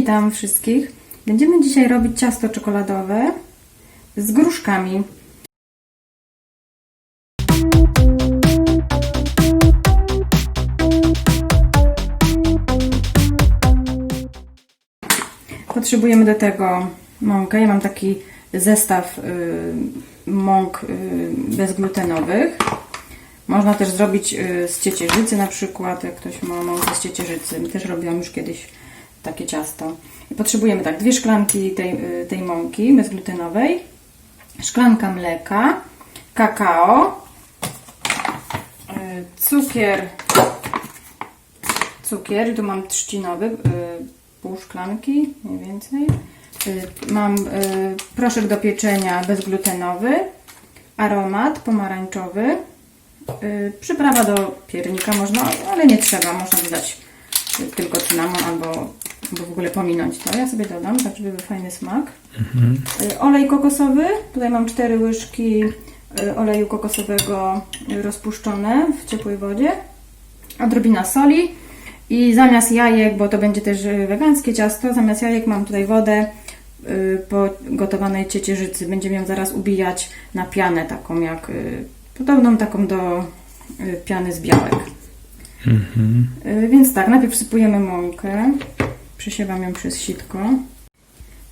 Witam wszystkich. Będziemy dzisiaj robić ciasto czekoladowe z gruszkami. Potrzebujemy do tego mąkę. Ja mam taki zestaw y, mąk y, bezglutenowych. Można też zrobić y, z ciecierzycy na przykład, jak ktoś ma mąkę z ciecierzycy. Też robiłam już kiedyś takie ciasto. I potrzebujemy tak, dwie szklanki tej, y, tej mąki bezglutenowej, szklanka mleka, kakao, y, cukier, cukier, i tu mam trzcinowy, y, pół szklanki mniej więcej. Mam proszek do pieczenia bezglutenowy, aromat pomarańczowy, przyprawa do piernika można, ale nie trzeba, można dodać tylko cynamon albo, albo w ogóle pominąć to. Ja sobie dodam, tak żeby był fajny smak. Y, Olej kokosowy, tutaj mam cztery łyżki y, oleju kokosowego y, rozpuszczone w ciepłej wodzie, odrobina soli i zamiast jajek, bo to będzie też wegańskie ciasto, zamiast jajek mam tutaj wodę po gotowanej ciecierzycy. Będziemy ją zaraz ubijać na pianę taką jak, podobną taką do piany z białek. Y, Więc tak, najpierw wsypujemy mąkę, przesiewam ją przez sitko.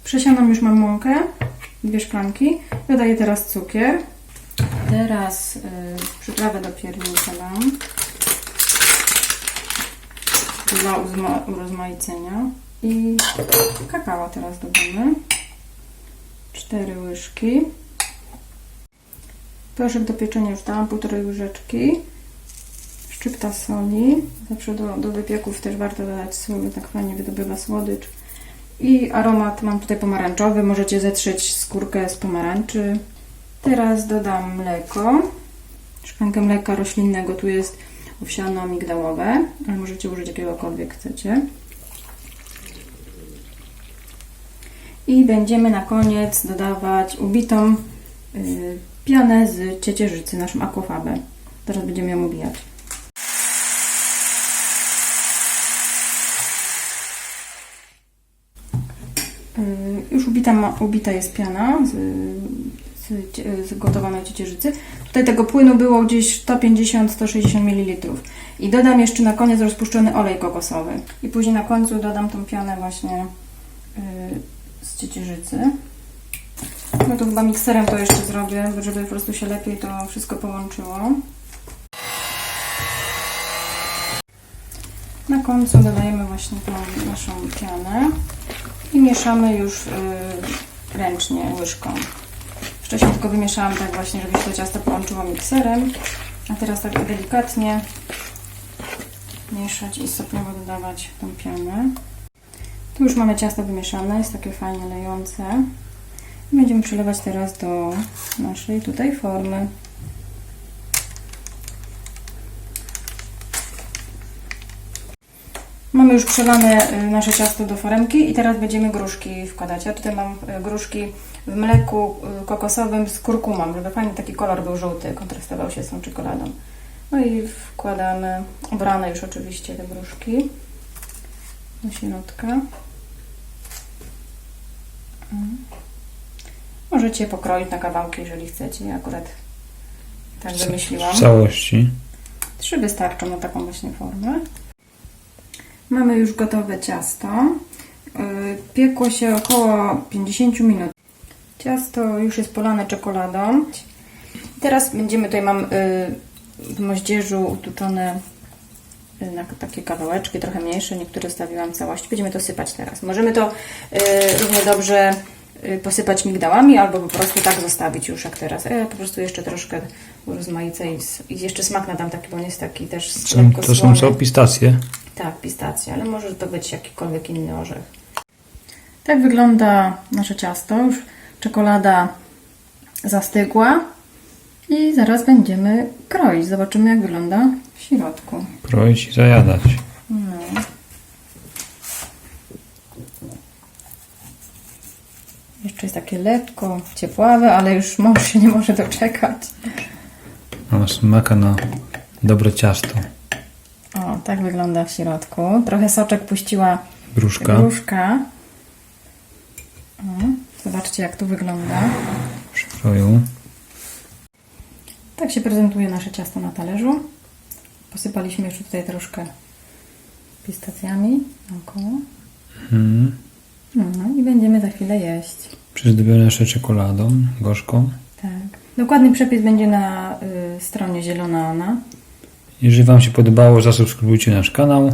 Przesianą już mam mąkę, dwie szklanki. Dodaję teraz cukier. Teraz y, przyprawę do piernika dam. Dla urozmaicenia. I kakao teraz dodamy. Cztery łyżki. Proszek do pieczenia już dałam, półtorej łyżeczki. Szczypta soli. Zawsze do, do wypieków też warto dodać sól, tak fajnie wydobywa słodycz. I aromat mam tutaj pomarańczowy. Możecie zetrzeć skórkę z pomarańczy. Teraz dodam mleko. Szklankę mleka roślinnego. Tu jest owsiano-migdałowe, ale możecie użyć jakiegokolwiek chcecie. I będziemy na koniec dodawać ubitą y, pianę z ciecierzycy, naszą akwafabę. Teraz będziemy ją ubijać. Y, Już ubita, ubita jest piana z, z, z gotowanej ciecierzycy. Tutaj tego płynu było gdzieś 150-160 ml. I dodam jeszcze na koniec rozpuszczony olej kokosowy. I później na końcu dodam tą pianę właśnie y, z ciecierzycy. No to chyba mikserem to jeszcze zrobię, żeby po prostu się lepiej to wszystko połączyło. Na końcu dodajemy właśnie tą naszą pianę mieszamy już y, ręcznie łyżką. Wcześniej tylko wymieszałam tak właśnie, żeby się to ciasto połączyło mikserem, a teraz tak delikatnie mieszać i stopniowo dodawać tą pianę. Tu już mamy ciasto wymieszane, jest takie fajnie lejące. Będziemy przelewać teraz do naszej tutaj formy. Mamy już przelane y, nasze ciasto do foremki i teraz będziemy gruszki wkładać. Ja tutaj mam y, gruszki w mleku y, kokosowym z kurkumą, żeby fajny taki kolor był żółty, kontrastował się z tą czekoladą. No i wkładamy obrane już oczywiście te gruszki do środka. Mm. Możecie pokroić na kawałki, jeżeli chcecie. Ja akurat tak wymyśliłam. W całości. Trzy wystarczą na taką właśnie formę. Mamy już gotowe ciasto. Yy, Piekło się około 50 minut. Ciasto już jest polane czekoladą. Teraz będziemy, tutaj mam yy, w moździerzu utuczone yy, na takie kawałeczki, trochę mniejsze, niektóre stawiłam w całości. Będziemy to sypać teraz. Możemy to równie dobrze posypać migdałami, albo po prostu tak zostawić już jak teraz. Ja po prostu jeszcze troszkę urozmaicę i, jeszcze smak nadam taki, bo on jest taki też lekko to są co? Pistacje? Tak, pistacje, ale może to być jakikolwiek inny orzech. Tak wygląda nasze ciasto. Już czekolada zastygła i zaraz będziemy kroić. Zobaczymy jak wygląda w środku. Kroić i zajadać. No. Jeszcze jest takie lekko ciepławe, ale już mąż się nie może doczekać. Mam smaka na dobre ciasto. Tak wygląda w środku. Trochę soczek puściła Gruszka. gruszka. O, zobaczcie, jak to wygląda. W szroju. Tak się prezentuje nasze ciasto na talerzu. Posypaliśmy jeszcze tutaj troszkę pistacjami naokoło. Mhm. No i będziemy za chwilę jeść. Przyzdobione jeszcze czekoladą gorzką. Tak. Dokładny przepis będzie na y, stronie Zielona Ona. Jeżeli Wam się podobało, zasubskrybujcie nasz kanał.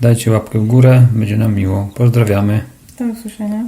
Dajcie łapkę w górę, będzie nam miło. Pozdrawiamy. Do usłyszenia.